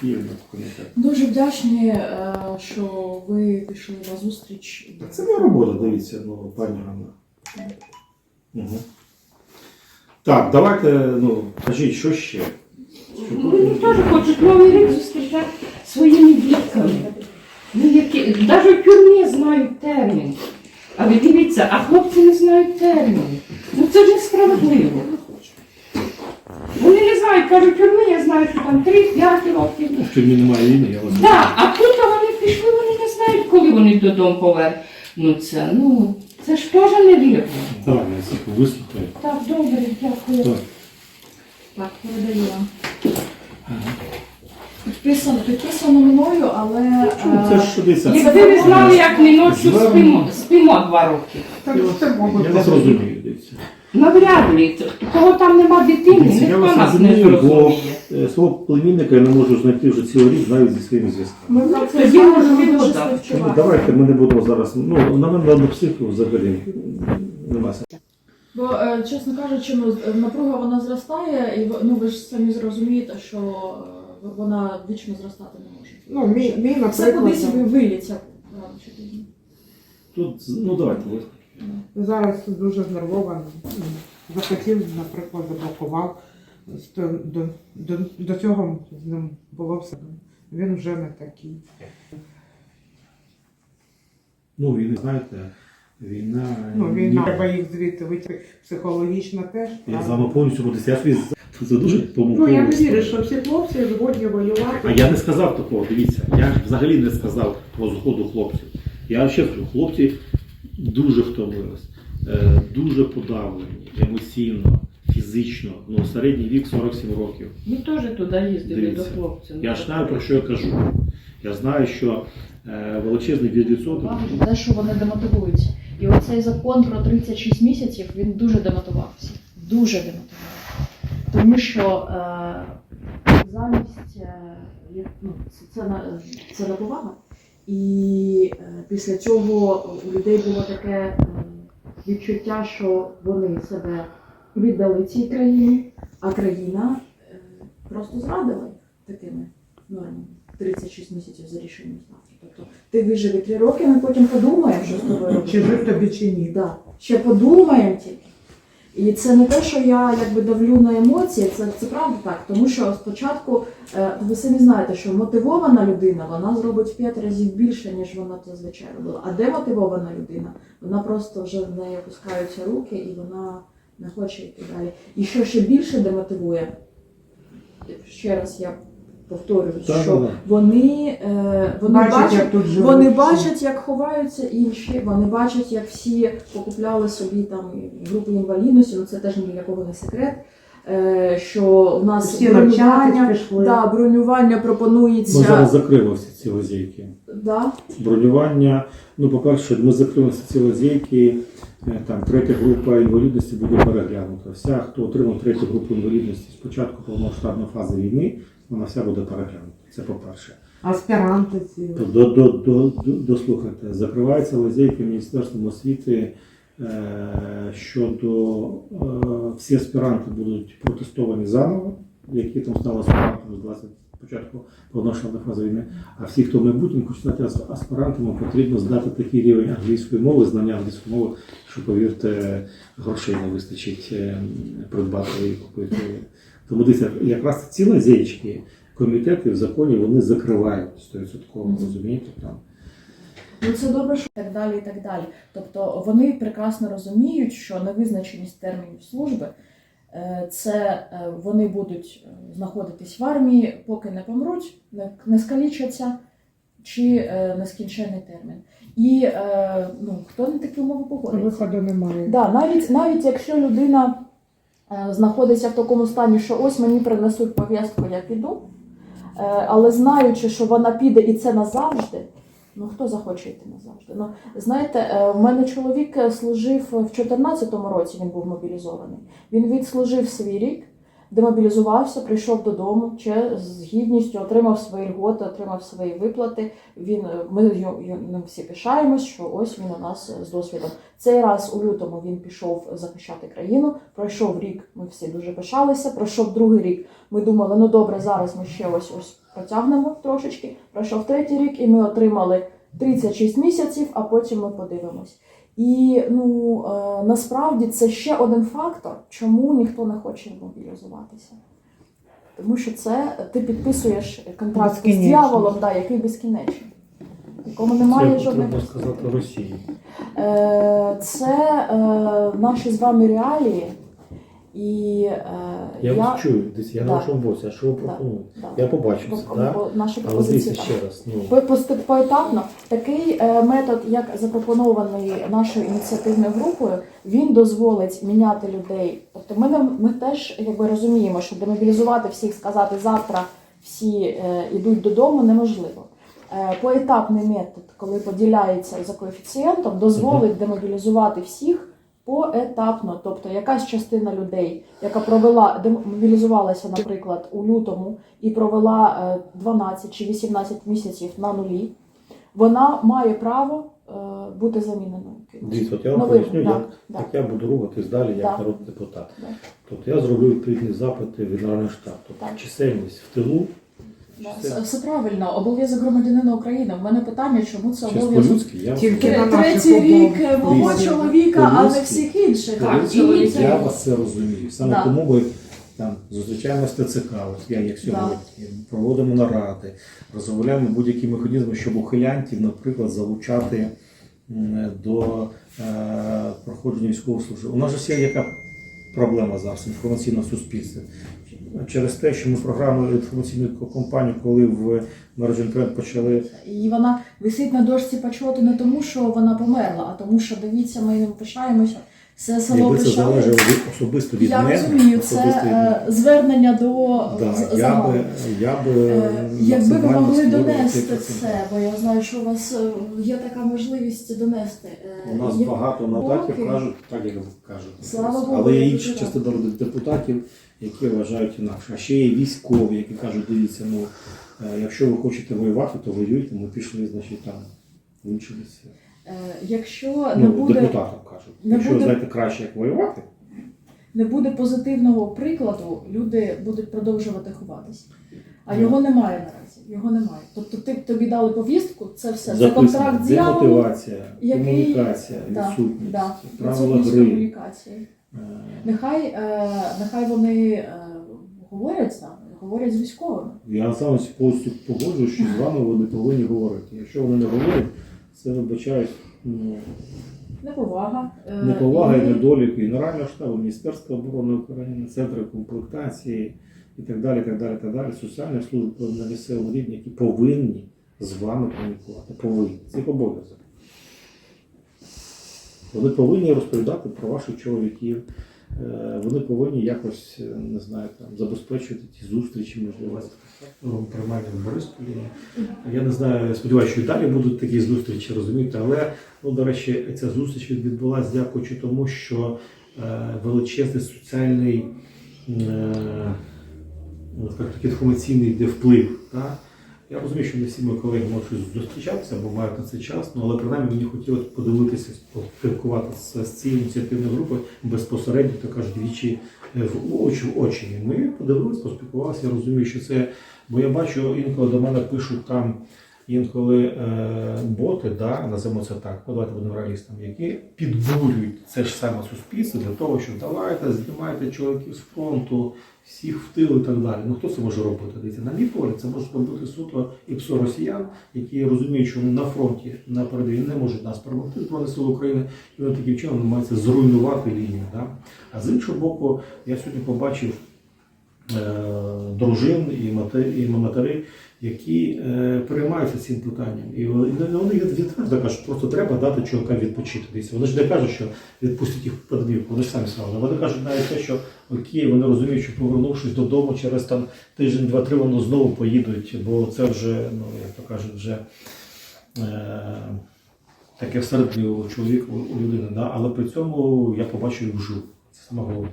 Київ на комітет. Дуже вдячні, е, що ви пішли на зустріч. Та Це моя робота, дивіться, ну, пані Ганна. Угу. Так, давайте, ну, кажіть, що ще? Ну, Вони теж хочуть Новий рік зустрічати своїми дітками. Ну, які, навіть в тюрмі знають термін. А ви дивіться, а хлопці не знають термін. Ну це ж несправедливо. Вони не знають, кажуть, в тюрмі я знаю, що там 3-5 років. В тюрмі немає війни, я вас Так, а тут вони пішли, вони не знають, коли вони додому повернуться. Ну, це ж теж невірно. Давай, я всіх вислухаю. Так, добре, дякую. Так. Так, передаю вам. Підписано, підписано мною, але Чому? Це е, ж що дивіться. Якби ви знали, як ми ночі спимо, спимо два роки. Я вас розумію, дивіться. Навряд ли. Кого там нема дитини, ніхто вас нас не розумію, бо зрозуміє. е, свого племінника я не можу знайти вже цілий рік навіть зі своїми зв'язками. ми на це Тоді може дуже відгодати. Тому співчуваємо. давайте ми не будемо зараз. Ну, на мене на психіку взагалі нема сенсу. Бо, е, чесно кажучи, ну, з- напруга вона зростає, і ви- ну, ви ж самі зрозумієте, що е, вона вічно зростати не може. Ну, мій, мій Все наприклад, кудись ви- виліться рано чи пізно. Тут, ну давайте. Зараз дуже знервований. Захотів, наприклад, заблокував. До, до, до цього з ним було все. Він вже не такий. Ну, війни, знаєте, війна. Ну, він ні- треба їх звідти витягти психологічно теж. Я правда? з вами повністю буду я собі це дуже помилково. Ну, я не вірю, що всі хлопці згодні воювати. А я не сказав такого, дивіться, я взагалі не сказав про згоду хлопців. Я ще кажу, хлопці дуже втомились, е, дуже подавлені, емоційно, фізично. Ну, середній вік 47 років. Ми теж туди їздили Дивіться, до хлопців. Я ж знаю, про що я кажу. Я знаю, що е, величезний відсоток. Те, що вони демотивуються. І оцей закон про 36 місяців він дуже демотивував всіх. Дуже демотивував. Тому що е, замість е, ну, це, це, на- це неповага. І е, після цього у людей було таке відчуття, що вони себе віддали цій країні, а країна е, просто зрадила їх такими нормами. 36 місяців за рішенням ставки. Тобто ти виживи 3 роки, ми потім подумаємо, що з тобою робити. Чи жив тобі чи ні. Да. Ще подумаємо тільки. І це не те, що я якби давлю на емоції, це, це правда так. Тому що спочатку е, ви самі знаєте, що мотивована людина вона зробить в 5 разів більше, ніж вона зазвичай робила. А демотивована людина, вона просто вже в неї опускаються руки і вона не хоче йти далі. І що ще більше демотивує, ще раз я повторюю, Так, що так, вони, е, вони Бачать, бачать, як тут живуть. вони бачать, як ховаються інші, вони бачать, як всі покупляли собі там групи інвалідності, ну це теж ні для не секрет. е, Що в нас Всі пішли. да, бронювання Ми пропонується. зараз закрили всі ці лазейки. Да, Бронювання. Ну, по-перше, ми закрили всі ці лазейки. Е, Там третя група інвалідності буде переглянута. Вся, хто отримав третю групу інвалідності з початку повномасштабної фази війни, вона вся буде переглянута. Це по-перше. Аспіранти ці. До, до, до, до, дослухайте, закривається лазейка Міністерством освіти е, щодо е, всі аспіранти будуть протестовані заново, які там стали аспірантами з 20 початку повномасштабної фази війни. А всі, хто в майбутньому хоче стати ас- аспірантами, потрібно здати такий рівень англійської мови, знання англійської мови, що, повірте, грошей не вистачить е, придбати і купити. Тому дивіться, якраз ці лазейки комітети в законі вони закривають 100%, розумієте? Там. ну це добре, що так далі і так далі. Тобто вони прекрасно розуміють, що невизначеність термінів служби е, це е, вони будуть е, знаходитись в армії, поки не помруть, не, скалічаться чи нескінчений термін. І ну, хто на такі умови погодиться? Виходу немає. Да, навіть, навіть якщо людина знаходиться в такому стані, що ось мені принесуть пов'язку, я піду, е, але знаючи, що вона піде і це назавжди, ну хто захоче йти назавжди? Ну, знаєте, е, в мене чоловік е, служив в 2014 році, він був мобілізований. Він відслужив свій рік. Демобілізувався, прийшов додому, чи з гідністю отримав свої льготи, отримав свої виплати. Він е, ми ним всі пишаємось, що ось він у нас з досвідом. Цей раз у лютому він пішов захищати країну. Пройшов рік. Ми всі дуже пишалися. Пройшов другий рік. Ми думали, ну добре, зараз ми ще ось ось протягнемо трошечки. Пройшов третій рік, і ми отримали 36 місяців, а потім ми подивимось. І ну е, насправді це ще один фактор, чому ніхто не хоче мобілізуватися. Тому що це ти підписуєш контракт з дьяволом, да, який безкінечний, якому немає Це жодних. треба сказати Росії. Е, Це е, наші з вами реалії. І е, Я вас чую, десь я Да. на вашому боці, а що ви пропонуєте? да, Я побачив це, так? по- Але дивіться ще раз. Ну, По- Поетапно такий е, метод, як запропонований нашою ініціативною групою, він дозволить міняти людей. Тобто, ми не- ми теж якби розуміємо, що демобілізувати всіх, сказати завтра всі е, йдуть додому, неможливо. Е, Поетапний метод, коли поділяється за коефіцієнтом, дозволить демобілізувати всіх поетапно. Тобто якась частина людей, яка провела демобілізувалася, наприклад, у лютому і провела е, 12 чи 18 місяців на нулі, вона має право е, бути заміненою. дивіться, от я вам Новим, поясню, да, як, да. як я буду рухатись далі як Да. народний депутат. Да. Тобто я зроблю відповідні запити в Генеральний штаб. Тобто чисельність в тилу, Все, все правильно, обов'язок громадянина України. У мене питання, чому це чисто обов'язок по-людськи, я Тільки на наших третій рік умовах. е, мого Дивіться, чоловіка, а не по-людськи- всіх інших. по-людськи, І я вас це розумію. Саме Да. тому ми там зустрічаємося з ТЦК, я як сьогодні, проводимо наради, розробляємо будь-які механізми, щоб ухилянтів, наприклад, залучати м, до е, проходження військової служби. У нас же ж є яка проблема зараз інформаційного суспільства. Через те, що ми програмили інформаційну компанію, коли в мережі інтернет почали І вона висить на дошці почоту не тому, що вона померла, а тому, що дивіться, ми ним пишаємося. Все село Якби це залежало від особисто від Я мене, розумію, це від е, звернення до Да, з- я загалу. би, я би Е, Якби ви максимально могли створював цей донести прецедент. це, бо я знаю, що у вас е, є така можливість донести. Е, У нас є- багато поки- кажуть, так як ви кажете. Слава Богу, Але є я інша дуже частина депутатів, які вважають інакше. А ще є військові, які кажуть, дивіться, ну е, якщо ви хочете воювати, то воюйте, ми пішли, значить, там в інші місця. Е, Якщо не Ну, буде депутатам кажуть. не Якщо буде- знаєте краще, як воювати, не буде позитивного прикладу, люди будуть продовжувати ховатися. А Ну. його немає наразі. Його немає. Тобто ти тобі дали повістку, це все. Це контракт з який- комунікація, Да, відсутність, да, правила відсутність гри. комунікації. Нехай, е, нехай вони е, говорять з нами, говорять з військовими. Я вами повністю погоджуюсь, що з вами вони повинні говорити. Якщо вони не говорять, це вибачають ну, Неповага. е, неповага і і- недоліки Генерального штабу, Міністерства оборони України, Центру комплектації і так далі, так далі, так далі, соціальних служб на місцевому рівні, які повинні з вами комунікувати. Повинні. Це їх обов'язок. Вони повинні розповідати про ваших чоловіків. Е, Вони повинні якось, е, не знаю, там забезпечувати ті зустрічі, можливо, приймальні в Борисполі. Я не знаю, сподіваюся, що і далі будуть такі зустрічі, розумієте, але ну, до речі, ця зустріч відбулася дякуючи тому, що е, величезний соціальний ну, інформаційний йде вплив. Так? Я розумію, що не всі мої колеги можуть зустрічатися, бо мають на це час, ну, але принаймні мені хотілося подивитися, поспілкуватися з цією ініціативною групою безпосередньо, то кажуть, двічі е, в очі в очі. Ми подивилися, поспілкувалися, я розумію, що це, бо я бачу, інколи до мене пишуть там інколи е, боти, да, називаємо це так, ну, давайте будемо реалістами, які підбурюють це ж саме суспільство для того, що давайте знімайте чоловіків з фронту, всіх в тил і так далі. Ну хто це може робити? Дивіться, на мій погляд, це може робити суто і псо росіян, які розуміють, що вони на фронті на передовій не можуть нас перемогти Збройні сили України, і вони таким чином намагаються зруйнувати лінію. Да? А з іншого боку, я сьогодні побачив е, дружин і матері, і матері, які е, переймаються цим питанням. І вони вони відверто кажуть, просто треба дати чоловікам відпочити. Дивіться, вони ж не кажуть, що відпустять їх подвір'ку, вони ж самі сказали. Вони кажуть навіть те, що окей, вони розуміють, що повернувшись додому через там тиждень, два-три, вони знову поїдуть, бо це вже, ну як то кажуть, вже. Е, Таке всередині у чоловіка, у людини, да? але при цьому я побачив їх вживу. Це саме головне.